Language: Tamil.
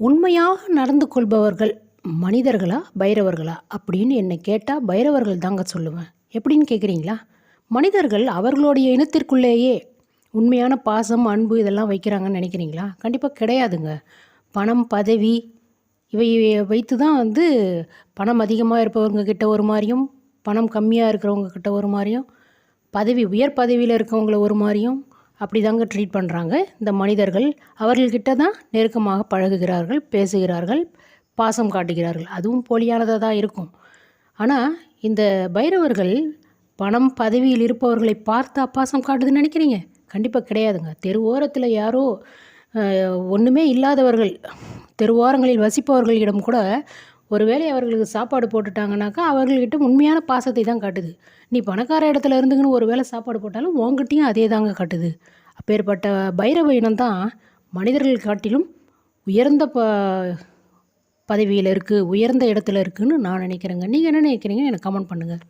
உண்மையாக நடந்து கொள்பவர்கள் மனிதர்களா பைரவர்களா? அப்படின்னு என்னை கேட்டால் பைரவர்கள் தாங்க சொல்லுவேன். எப்படின்னு கேட்குறீங்களா மனிதர்கள் அவர்களுடைய இனத்திற்குள்ளேயே உண்மையான பாசம் அன்பு இதெல்லாம் வைக்கிறாங்கன்னு நினைக்கிறீங்களா? கண்டிப்பாக கிடையாதுங்க. பணம் பதவி இவை வைத்து தான் வந்து பணம் அதிகமாக இருப்பவங்க கிட்ட ஒரு மாதிரியும் பணம் கம்மியாக இருக்கிறவங்க கிட்ட ஒரு மாதிரியும் பதவி உயர் பதவியில் இருக்கவங்கள ஒரு மாதிரியும் அப்படி தாங்க ட்ரீட் பண்ணுறாங்க இந்த மனிதர்கள் அவர்கள்கிட்ட தான் நெருக்கமாக பழகுகிறார்கள் பேசுகிறார்கள் பாசம் காட்டுகிறார்கள். அதுவும் போலியானதாக தான் இருக்கும். ஆனால் இந்த பைரவர்கள் பணம் பதவியில் இருப்பவர்களை பார்த்தா பாசம் காட்டுதுன்னு நினைக்கிறீங்க? கண்டிப்பாக கிடையாதுங்க. தெரு ஓரத்தில் யாரோ ஒன்றுமே இல்லாதவர்கள் தெருவோரங்களில் வசிப்பவர்களிடம் கூட ஒருவேளை அவர்களுக்கு சாப்பாடு போட்டுட்டாங்கனாக்கா அவர்கள்கிட்ட உண்மையான பாசத்தை தான் காட்டுது. நீ பணக்கார இடத்துல இருந்துங்கன்னு ஒரு வேளை சாப்பாடு போட்டாலும் உங்ககிட்டயும் அதே தாங்க காட்டுது. அப்பேற்பட்ட பைரவ இனம் தான் மனிதர்கள் காட்டிலும் உயர்ந்த ப பதவியில் இருக்குது உயர்ந்த இடத்துல இருக்குதுன்னு நான் நினைக்கிறேங்க. நீங்கள் என்ன நினைக்கிறீங்க எனக்கு கமெண்ட் பண்ணுங்கள்